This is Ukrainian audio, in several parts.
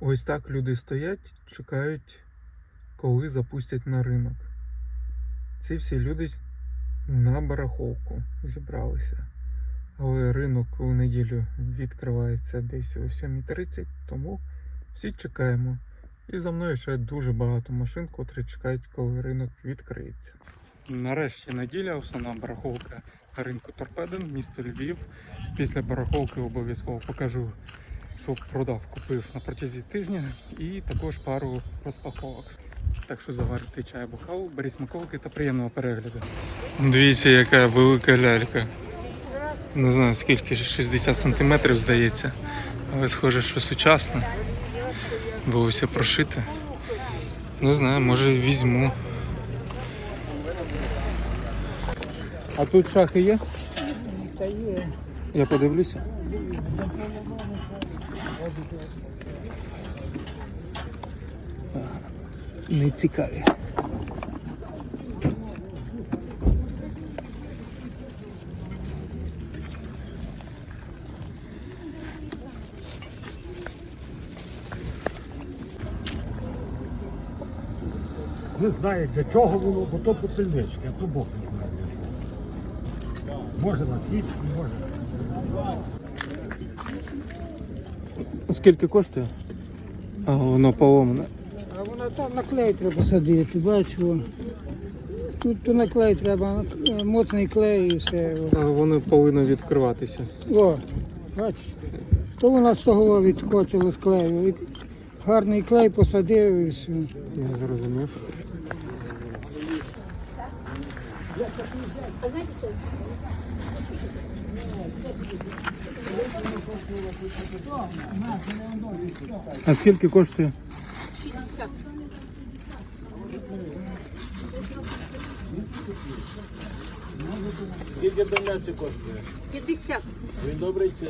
Ось так люди стоять, чекають, коли запустять на ринок. Ці всі люди на барахолку зібралися. Але ринок у неділю відкривається десь о 7.30, тому всі чекаємо. І за мною ще дуже багато машин, котрі чекають, коли ринок відкриється. Нарешті неділя, основна барахолка на ринку Торпедин, місто Львів. Після барахолки обов'язково покажу, що продав, купив на протязі тижня, і також пару розпаковок. Так що заварити чай або каву, беріть смаколики та приємного перегляду. Дивіться, яка велика лялька. Не знаю скільки, 60 сантиметрів здається. Але схоже, що сучасна. Було все прошите. Не знаю, може візьму. А тут шахи є? Та є. Я подивлюся. Не цікаві. Не знаю для чого воно, бо то попільнички, а то Бог не знає для чого. Може на свічку, може. Скільки коштує? А воно поломане. А вона там на клей треба садити, бачу. Тут то на клей треба, е, моцний клей і все. А воно повинно відкриватися. О, бачиш. То вона з того відскочила з клею. Гарний клей посадив і все. Я зрозумів. А скільки коштує? 60. Скільки домляці коштує? 50. Він добрий чи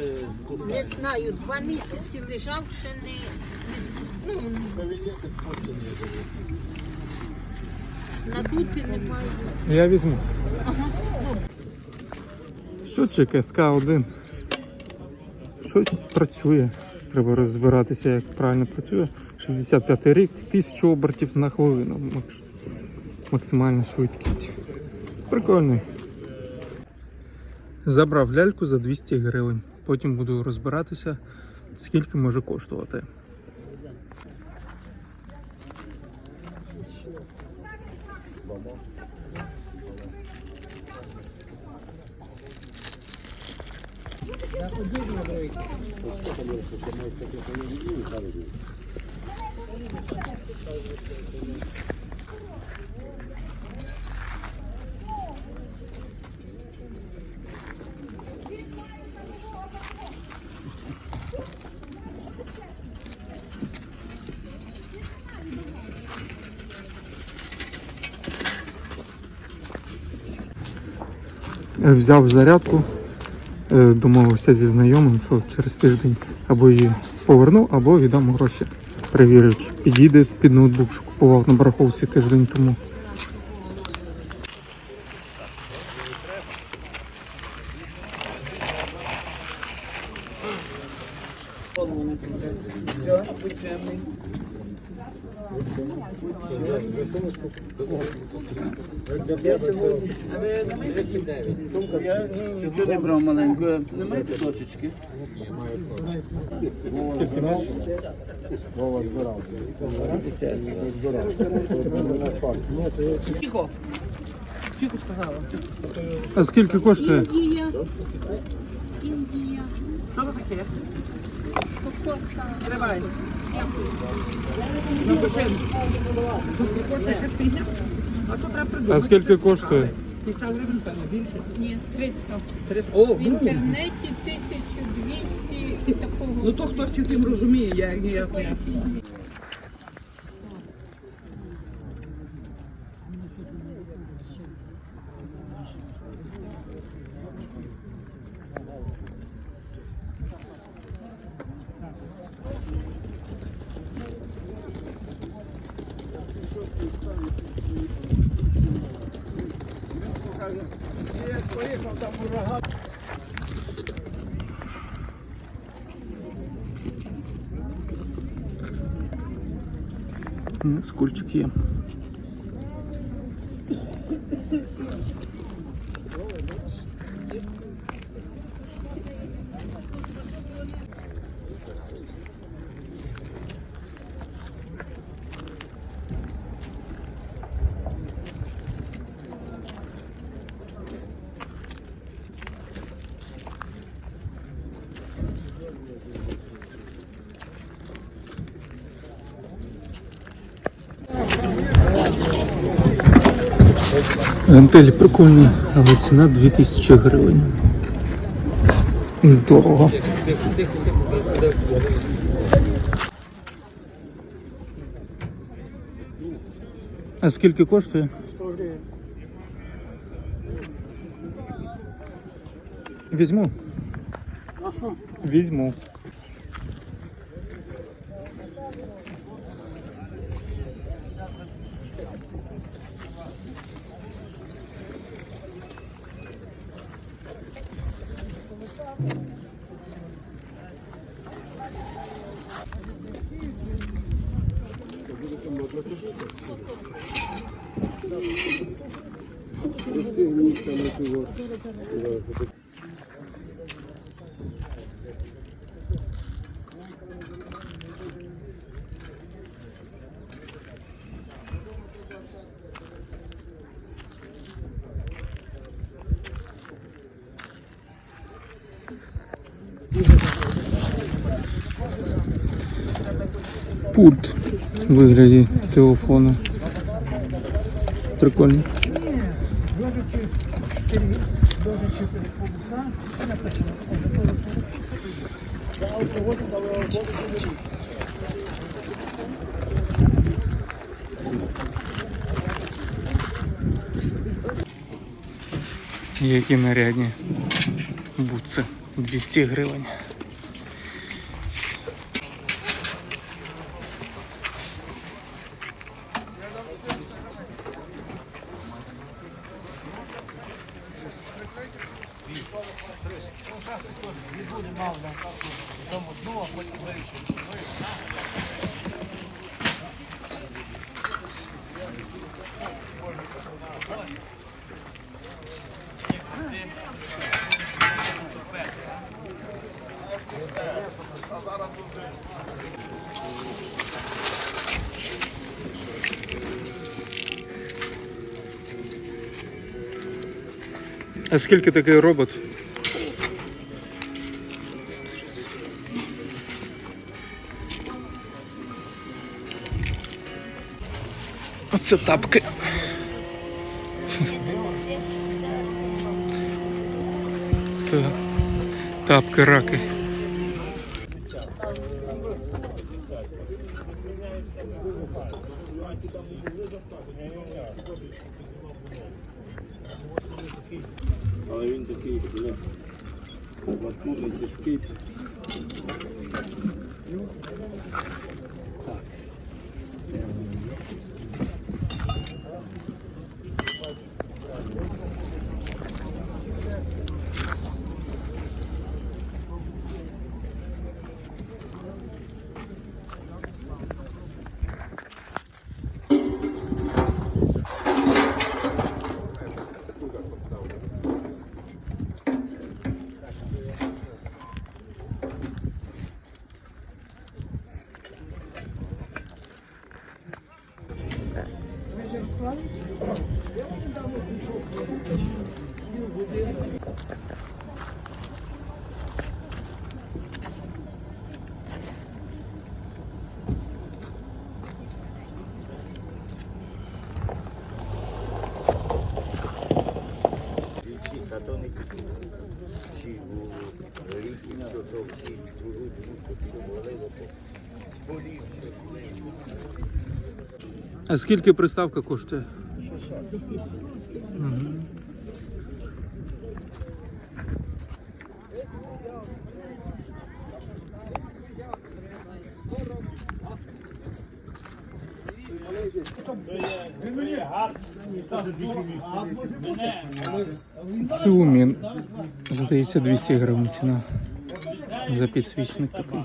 Не знаю, два місяці лежав, ще не, не ну, надути немає. Я візьму. Щотчик СК1. Щось працює. Треба розбиратися, як правильно працює. 65 рік, 1000 обертів на хвилину. Максимальна швидкість. Прикольний. Забрав ляльку за 200 гривень. Потім буду розбиратися, скільки може коштувати. Взяв зарядку, е, домовився зі знайомим, що через тиждень або її поверну, або віддам гроші. Перевірю, чи підійде під ноутбук, що купував на барахолці тиждень тому. Нічого не брав маленького. Немає точечки? Скільки наш? Тихо. Тихо сказала. А скільки коштує? Індія. Індія. Що це таке? Кокоса. Тривай. Ну, то треба А скільки коштує? 50 гривень, певно, більше. Ні, 300. О, В інтернеті 1200 такого. Ну то хтось в тим розуміє, я я, не. Скульчик є. Гантелі прикольні, але ціна 2000 гривень. Дорого. А скільки коштує? 100 гривень. Візьму. Візьму. Пульт в вигляді телефону. Прикольно. Ложачи полоса, написано, за алкоголь, Які нарядні бутси. 200 гривень. А скільки такий робот? Оце тапки. Тапки раки. А скільки приставка коштує? Мгм. Xiaomi, здається, 200 гривень ціна за підсвічник такий.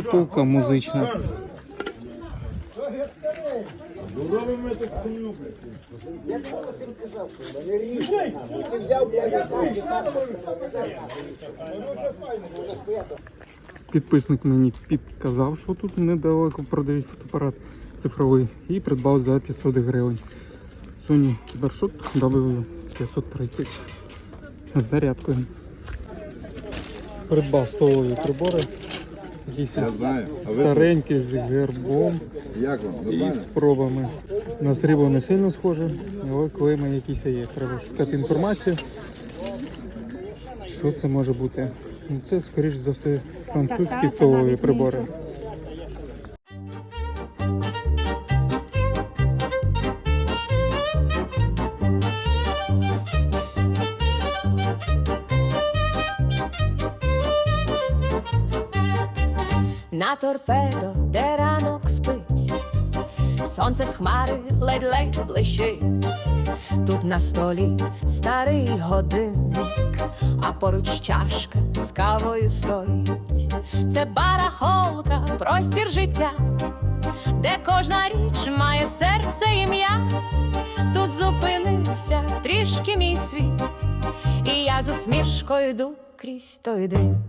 Шкатулка музична. Підписник мені підказав, що тут недалеко продають фотоапарат цифровий і придбав за 500 гривень. Sony CyberShot W530 з зарядкою. Придбав столові прибори. Якісь Я знаю. А ви старенькі з гербом Як вам? і Нормально? пробами. На срібло не сильно схоже, але клейми якісь є. Треба шукати інформацію. Що це може бути? Ну, це, скоріш за все, французькі столові прибори. Торпедо, де ранок спить, сонце з хмари ледь-ледь блищить. Тут на столі старий годинник, а поруч чашка з кавою стоїть. Це барахолка, простір життя, де кожна річ має серце ім'я. Тут зупинився трішки мій світ, і я з усмішкою йду крізь той дим.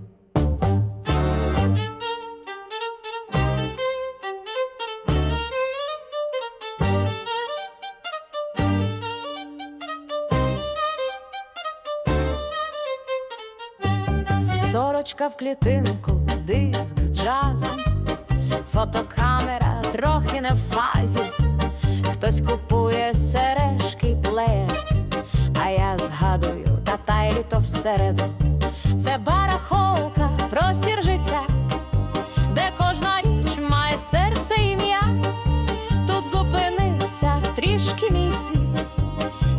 Сорочка в клітинку, диск з джазом, фотокамера трохи не в фазі. Хтось купує сережки плеєр, а я згадую та й літо всереду. Це барахолка, простір життя, де кожна річ має серце ім'я. Тут зупинився трішки мій світ,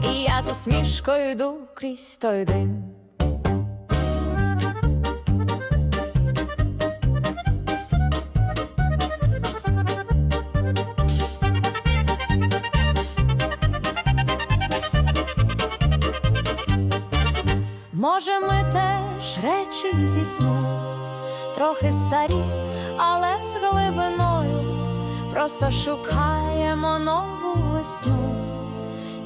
і я з усмішкою йду крізь той дим. Речі зі сну, трохи старі, але з глибиною, просто шукаємо нову весну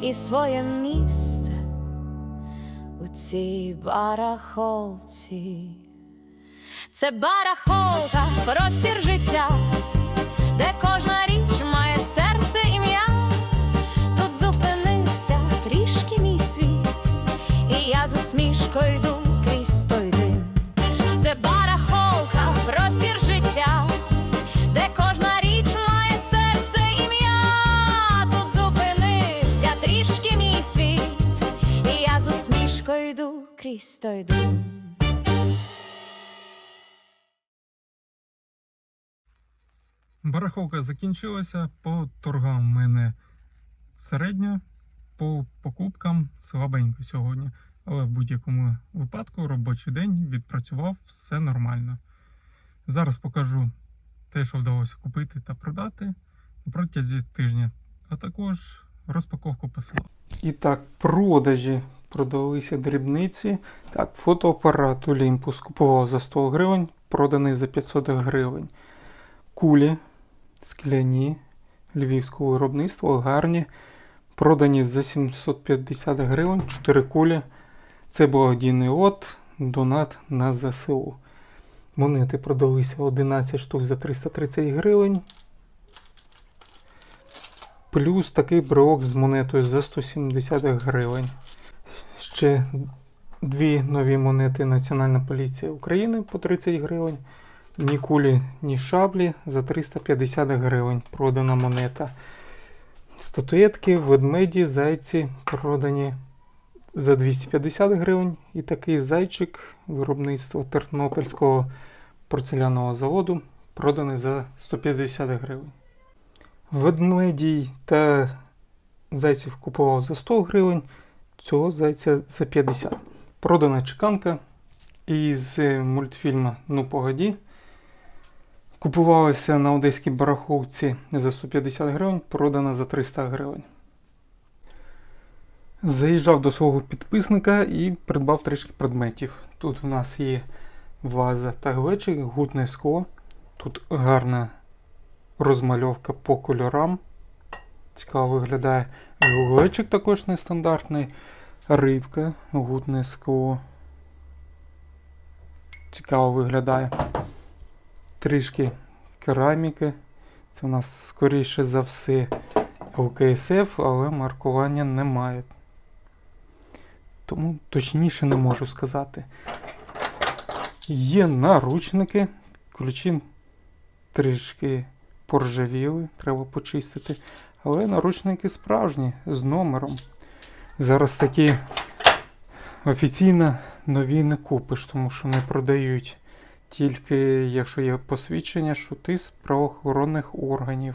і своє місце у цій барахолці. Це барахолка, простір життя, де кожна річ має серце ім'я. Тут зупинився трішки мій світ, і я з усмішкою йду крізь той дим. Барахолка закінчилася, по торгам в мене середня, по покупкам слабенько сьогодні. Але в будь-якому випадку робочий день відпрацював все нормально. Зараз покажу те, що вдалося купити та продати протязі тижня, а також розпаковку посила. І так, продажі продалися дрібниці. Так, фотоапарат Olympus купував за 100 гривень, проданий за 500 гривень. Кулі скляні львівського виробництва, гарні. Продані за 750 гривень, 4 кулі. Це благодійний лот, донат на ЗСУ. Монети продалися 11 штук за 330 гривень. Плюс такий брелок з монетою за 170 гривень. Ще дві нові монети Національна поліція України по 30 гривень. Ні кулі, ні шаблі за 350 гривень продана монета. Статуетки, ведмеді, зайці продані за 250 гривень. І такий зайчик виробництва Тернопільського порцеляного заводу проданий за 150 гривень. Ведмедій та зайців купував за 100 гривень, цього зайця за 50. Продана чеканка із мультфільму Ну погоді. Купувалася на одеській бараховці за 150 гривень, продана за 300 гривень. Заїжджав до свого підписника і придбав трішки предметів. Тут в нас є ваза та глечик, гутне скло. Тут гарна розмальовка по кольорам. Цікаво виглядає. Глечик також нестандартний. Рибка, гутне. Цікаво виглядає. Трішки кераміки. Це у нас скоріше за все ЛКСФ, але маркування немає. Тому точніше не можу сказати. Є наручники, ключі трішки поржавіли, треба почистити. Але наручники справжні, з номером. Зараз такі офіційно нові не купиш, тому що не продають. Тільки якщо є посвідчення, що ти з правоохоронних органів.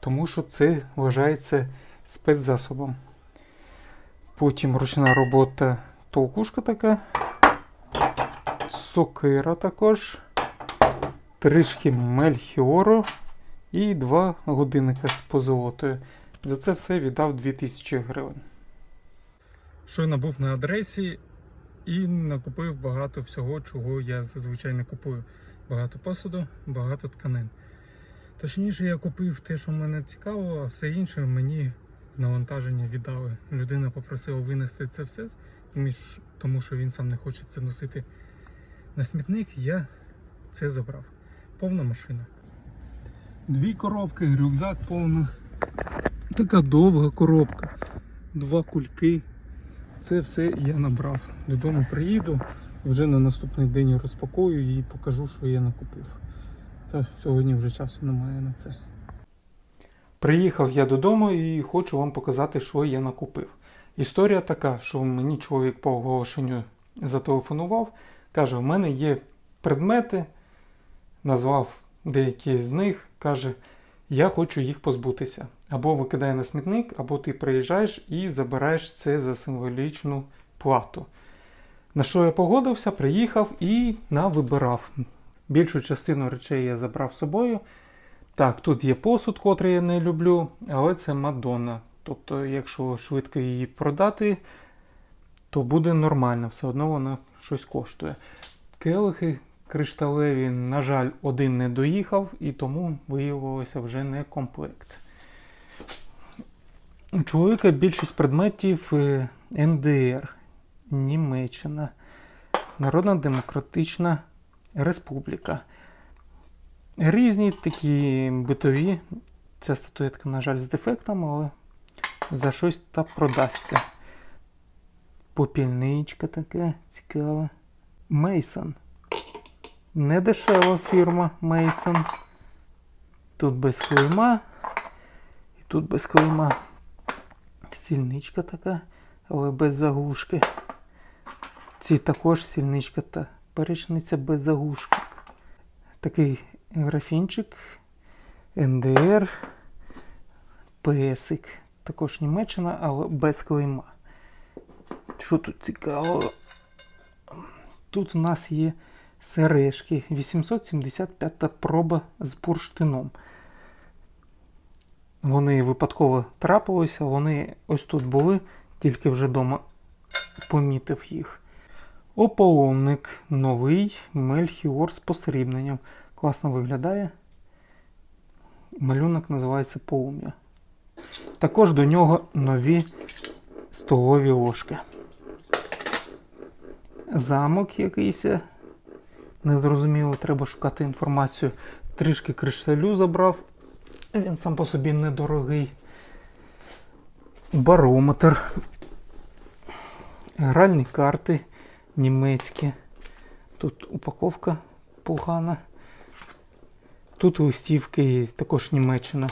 Тому що це вважається спецзасобом. Потім ручна робота толкушка така. Сокира також. Трішки мельхіору і два годинника з позолотою. За це все віддав 2000 гривень. Щойно був на адресі і накупив багато всього, чого я зазвичай не купую. Багато посуду, багато тканин. Точніше, я купив те, що мене цікаво, а все інше мені навантаження віддали. Людина попросила винести це все, тому що він сам не хоче це носити на смітник. Я це забрав. Повна машина. Дві коробки, рюкзак повний. Така довга коробка. Два кульки. Це все я набрав. Додому приїду, вже на наступний день розпакую і покажу, що я накупив. Та сьогодні вже часу немає на це. Приїхав я додому і хочу вам показати, що я накупив. Історія така, що мені чоловік по оголошенню зателефонував, каже: в мене є предмети, назвав деякі з них, каже, я хочу їх позбутися. Або викидає на смітник, або ти приїжджаєш і забираєш це за символічну плату. На що я погодився, приїхав і навибирав. Більшу частину речей я забрав з собою. Так, тут є посуд, котрий я не люблю, але це Мадонна. Тобто, якщо швидко її продати, то буде нормально, все одно вона щось коштує. Келихи кришталеві, на жаль, один не доїхав, і тому виявилося вже не комплект. У чоловіка більшість предметів е, НДР, Німеччина, Народна Демократична Республіка. Різні такі битові. Ця статуетка, на жаль, з дефектом, але за щось та продасться. Попільничка така цікава. Мейсон. Недешева фірма Мейсон. Тут без клейма. І тут без клейма. Сільничка така, але без заглушки. Ці також сільничка та перечниця без заглушки. Такий графінчик, НДР, Песик. Також Німеччина, але без клейма. Що тут цікаво? Тут у нас є сережки. 875 проба з бурштином. Вони випадково трапилися, вони ось тут були, тільки вже вдома помітив їх. Ополонник новий Мельхіор з посрібненням. Класно виглядає. Малюнок називається полум'я. Також до нього нові столові ложки. Замок якийсь. Незрозуміло, треба шукати інформацію. Трішки кришталю забрав. Він сам по собі недорогий. Барометр. Гральні карти німецькі. Тут упаковка погана. Тут листівки також Німеччина.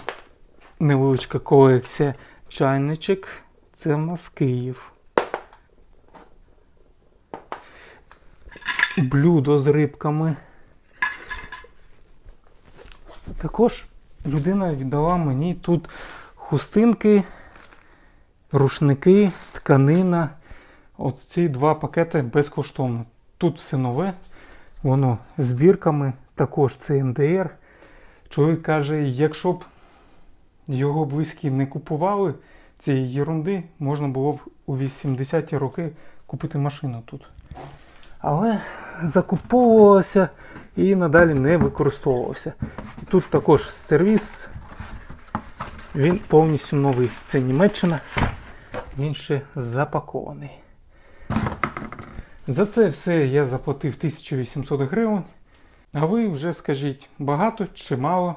Невеличка колекція чайничок. Це в нас Київ. Блюдо з рибками. Також людина віддала мені тут хустинки, рушники, тканина. От ці два пакети безкоштовно. Тут все нове, воно з бірками, також це НДР. Чоловік каже, якщо б його близькі не купували цієї ерунди, можна було б у 80-ті роки купити машину тут. Але закуповувалося і надалі не використовувався. Тут також сервіс, він повністю новий. Це Німеччина, він ще запакований. За це все я заплатив 1800 гривень. А ви вже скажіть, багато чи мало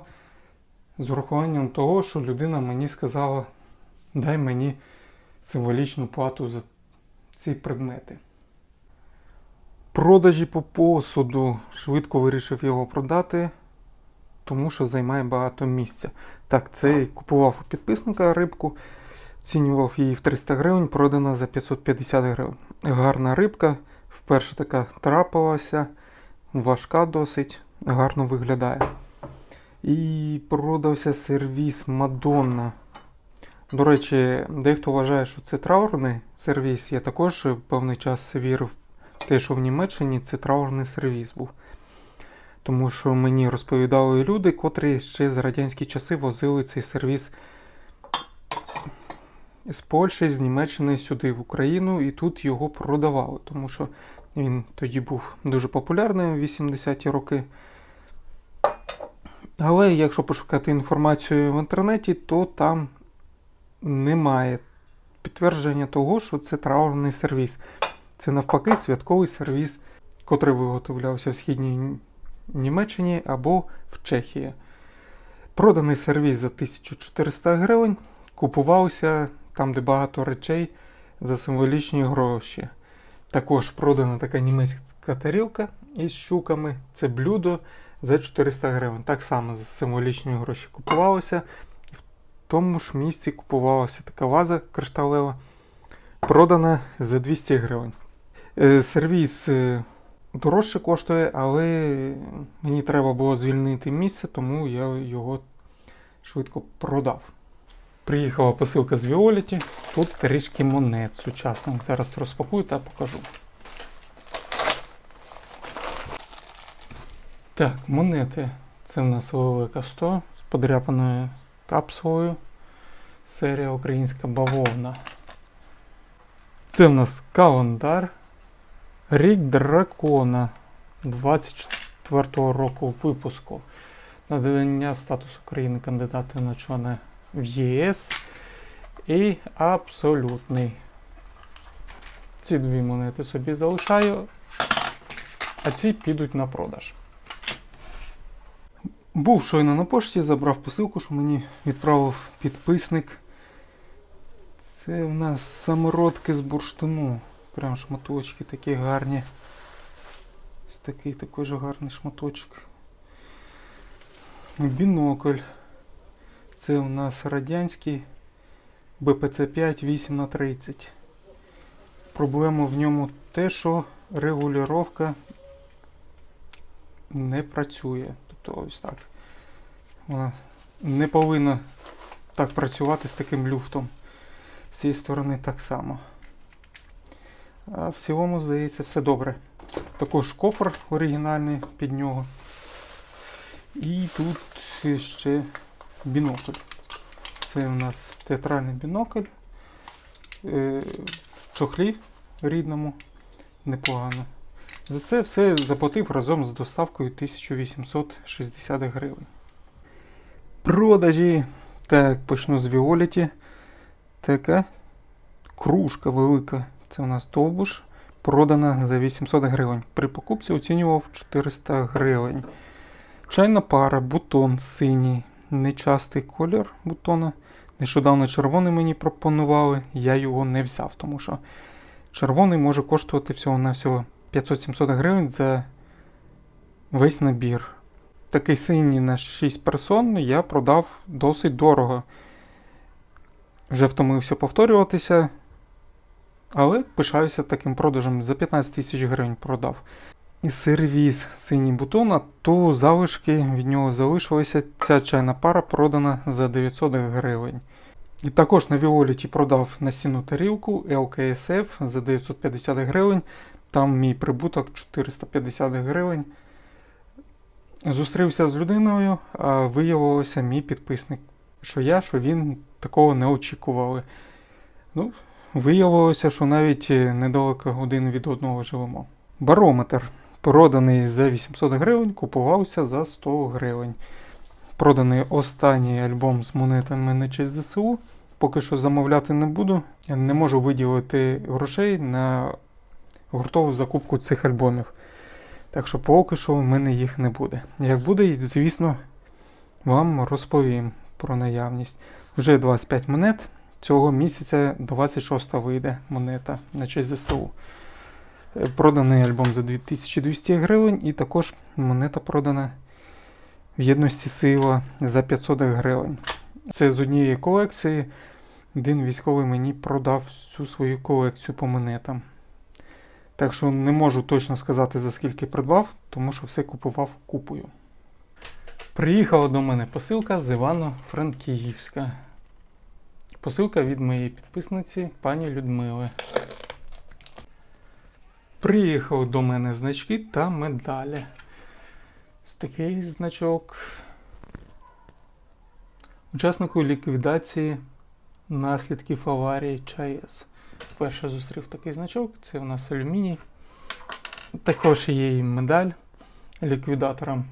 з урахуванням того, що людина мені сказала, дай мені символічну плату за ці предмети. Продажі по посуду швидко вирішив його продати, тому що займає багато місця. Так, це купував у підписника рибку, оцінював її в 300 гривень, продана за 550 гривень. Гарна рибка, вперше така трапилася, важка досить, гарно виглядає. І продався сервіс Мадонна. До речі, дехто вважає, що це траурний сервіс. Я також певний час вірив те, що в Німеччині це траурний сервіс був. Тому що мені розповідали люди, котрі ще з радянські часи возили цей сервіс з Польщі, з Німеччини сюди в Україну, і тут його продавали, тому що він тоді був дуже популярним в 80-ті роки. Але якщо пошукати інформацію в інтернеті, то там немає підтвердження того, що це траурний сервіс. Це навпаки святковий сервіс, котрий виготовлявся в східній Німеччині або в Чехії. Проданий сервіс за 1400 гривень, купувався там, де багато речей за символічні гроші. Також продана така німецька тарілка із щуками. Це блюдо за 400 гривень. Так само за символічні гроші купувалося. В тому ж місці купувалася така ваза кришталева, продана за 200 гривень. Е, Сервіс е, дорожче коштує, але мені треба було звільнити місце, тому я його швидко продав. Приїхала посилка з Віоліті. Тут трішки монет сучасних. Зараз розпакую та покажу. Так, монети. Це в нас велика 100 з подряпаною капсулою. Серія українська бавовна. Це в нас календар. Рік дракона 24-го року випуску. Надання статусу країни кандидата на члена в ЄС. І абсолютний. Ці дві монети собі залишаю, а ці підуть на продаж. Був щойно на пошті, забрав посилку, що мені відправив підписник. Це в нас самородки з бурштину. Прям шматочки такі гарні. Ось такий такий же гарний шматочок. Бінокль. Це у нас радянський БПЦ-5 8 на 30 Проблема в ньому те, що регулювання не працює. Тобто ось так. Вона не повинна так працювати з таким люфтом. З цієї сторони так само. А в цілому, здається, все добре. Також кофр оригінальний під нього. І тут ще бінокль. Це у нас театральний бінокль. Е, В чохлі рідному. Непогано. За це все заплатив разом з доставкою 1860 гривень. Продажі. Так, почну з Віоліті. Така кружка велика. Це у нас довбуш. Продана за 800 гривень. При покупці оцінював 400 гривень. Чайна пара, бутон синій. Нечастий колір бутона. Нещодавно червоний мені пропонували. Я його не взяв, тому що червоний може коштувати всього-навсього 500-700 гривень за весь набір. Такий синій на 6 персон я продав досить дорого. Вже втомився повторюватися, але пишаюся таким продажем за 15 тисяч гривень продав. І сервіс синій бутон, то залишки від нього залишилися. Ця чайна пара продана за 900 гривень. І також на Віоліті продав настінну тарілку LKSF за 950 гривень. Там мій прибуток 450 гривень. Зустрівся з людиною, а виявилося мій підписник. Що я, що він такого не очікували. Ну, виявилося, що навіть недалеко один від одного живемо. Барометр. Проданий за 800 гривень, купувався за 100 гривень. Проданий останній альбом з монетами на честь ЗСУ. Поки що замовляти не буду. Я не можу виділити грошей на гуртову закупку цих альбомів. Так що поки що в мене їх не буде. Як буде, звісно, вам розповім про наявність. Вже 25 монет. Цього місяця 26 вийде монета на честь ЗСУ. Е, Проданий альбом за 2200 гривень, і також монета продана в єдності сила за 500 гривень. Це з однієї колекції. Один військовий мені продав всю свою колекцію по монетам. Так що не можу точно сказати, за скільки придбав, тому що все купував купою. Приїхала до мене посилка з Івано-Франківська. Посилка від моєї підписниці пані Людмили. Приїхали до мене значки та медалі. Ось такий значок. Учаснику ліквідації наслідків аварії ЧАЕС. Вперше зустрів такий значок. Це у нас алюміній. Також є і медаль ліквідаторам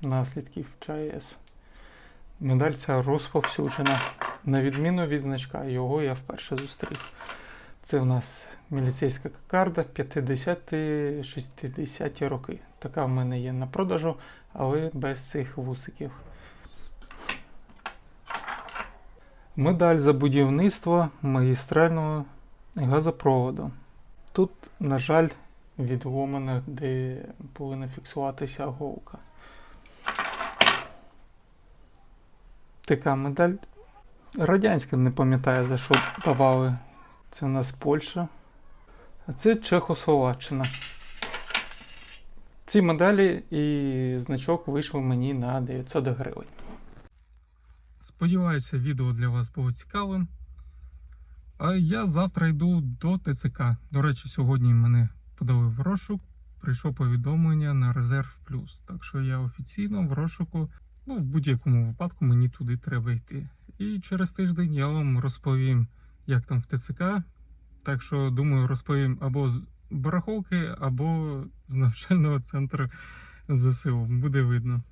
наслідків ЧАЕС. Медаль ця розповсюджена. На відміну від значка, його я вперше зустрів. Це у нас міліцейська кокарда 50-60 роки. Така в мене є на продажу, але без цих вусиків. Медаль за будівництво магістрального газопроводу. Тут, на жаль, відломана, де повинна фіксуватися голка. Така медаль. Радянська не пам'ятаю за що давали. Це у нас Польща. А це Чехословаччина. Ці медалі і значок вийшли мені на 900 гривень. Сподіваюся, відео для вас було цікавим. А я завтра йду до ТЦК. До речі, сьогодні мене подали в розшук. Прийшло повідомлення на резерв плюс. Так що я офіційно в розшуку. Ну, в будь-якому випадку мені туди треба йти. І через тиждень я вам розповім, як там в ТЦК. Так що, думаю, розповім або з барахолки, або з навчального центру ЗСУ. Буде видно.